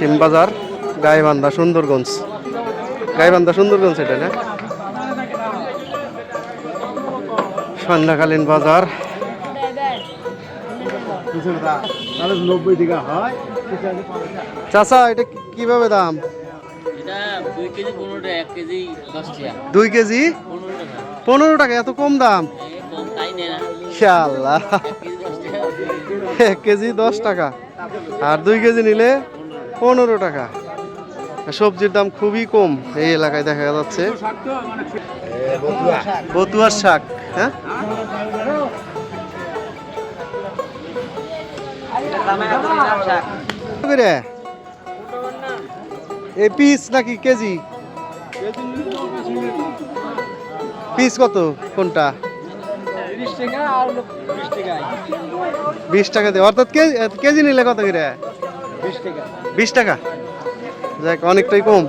শিমবাজার গাইবান্ধা সুন্দরগঞ্জ। গাইবান্ধা সুন্দরগঞ্জ এটা না? সন্ধ্যাকালীন বাজার। চাচা এটা কীভাবে দাম? দুই কেজি পনেরো টাকা এত কম দাম? এক কেজি দশ টাকা। আর দুই কেজি নিলে? পনেরো টাকা। সবজির দাম খুবই কম এই এলাকায় দেখা যাচ্ছে। বতুয়ার শাক হ্যাঁ? এই পিস নাকি কেজি? পিস কত কোনটা? বিশ টাকা দিয়ে অর্থাৎ কেজি নিলে কত করে? বিশ টাকা। যাক অনেকটাই কম।